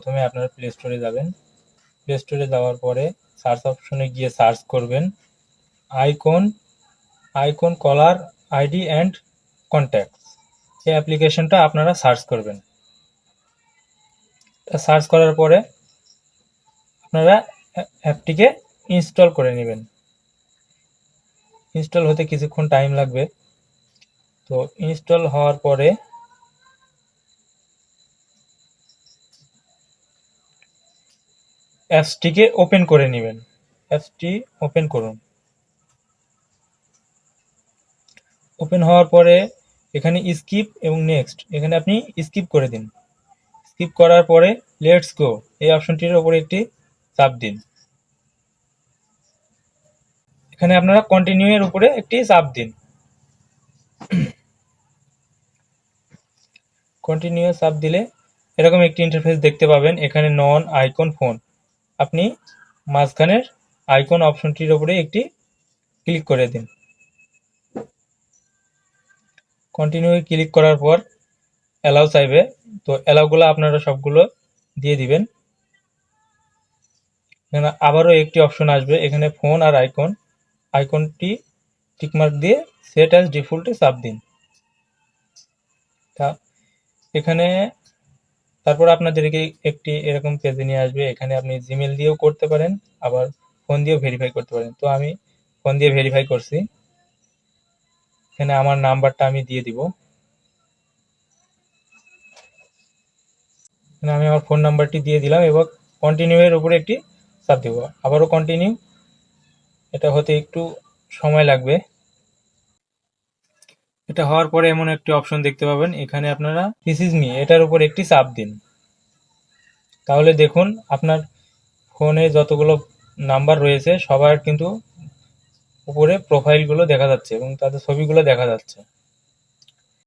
প্রথমে আপনারা প্লে স্টোরে যাবেন। প্লে স্টোরে যাওয়ার পরে সার্চ অপশনে গিয়ে সার্চ করবেন। Icon icon caller ID and contacts এই অ্যাপ্লিকেশনটা আপনারা সার্চ করবেন। সার্চ করার পরে আপনারা অ্যা- অ্যাপটিকে ইনস্টল করে নেবেন। ইনস্টল হতে কিছুক্ষণ টাইম লাগবে। তো ইনস্টল হওয়ার পরে অ্যাপসটিকে ওপেন করে নেবেন। অ্যাপসটি ওপেন করুন। ওপেন হওয়ার পরে এখানে স্কিপ এবং নেক্সট এখানে আপনি স্কিপ করে দিন। স্কিপ করার পরে লেটস গো এই অপশনটির উপরে একটি চাপ দিন। এখানে আপনারা কন্টিনিউ এর উপরে একটি চাপ দিন। কন্টিনিউ চাপ দিলে এরকম একটি ইন্টারফেস দেখতে পাবেন। এখানে নন আইকন ফোন আপনি মাঝখানের আইকন অপশনটির উপরে একটি ক্লিক করে দিন। কন্টিনিউ ক্লিক করার পর অ্যালাউ চাইবে। তো অ্যালাউগুলো আপনারা সবগুলো দিয়ে দিবেন। এখানে আবারও একটি অপশন আসবে, এখানে ফোন আর আইকন আইকনটি টিকমার্ক দিয়ে সেট অ্যাজ ডিফল্টে চাপ দিন। তা এখানে তারপর আপনাদেরকে একটি এরকম পেজে নিয়ে আসবে। এখানে আপনি জিমেল দিয়েও করতে পারেন, আবার ফোন দিয়েও ভেরিফাই করতে পারেন। তো আমি ফোন দিয়ে ভেরিফাই করছি। এখানে আমার নাম্বারটা আমি দিয়ে দিব। এখানে আমি আমার ফোন নাম্বারটি দিয়ে দিলাম এবং কন্টিনিউ এর উপরে একটি চাপ দেব। আবারও কন্টিনিউ এটা হতে একটু সময় লাগবে। এটা হওয়ার পরে এমন একটি অপশন দেখতে পাবেন। এখানে আপনারা দিস ইজ মি এটার উপর একটি চাপ দিন। তাহলে দেখুন, আপনার ফোনে যতগুলো নাম্বার রয়েছে, সবার কিন্তু উপরে প্রোফাইলগুলো দেখা যাচ্ছে এবং তাদের ছবিগুলো দেখা যাচ্ছে।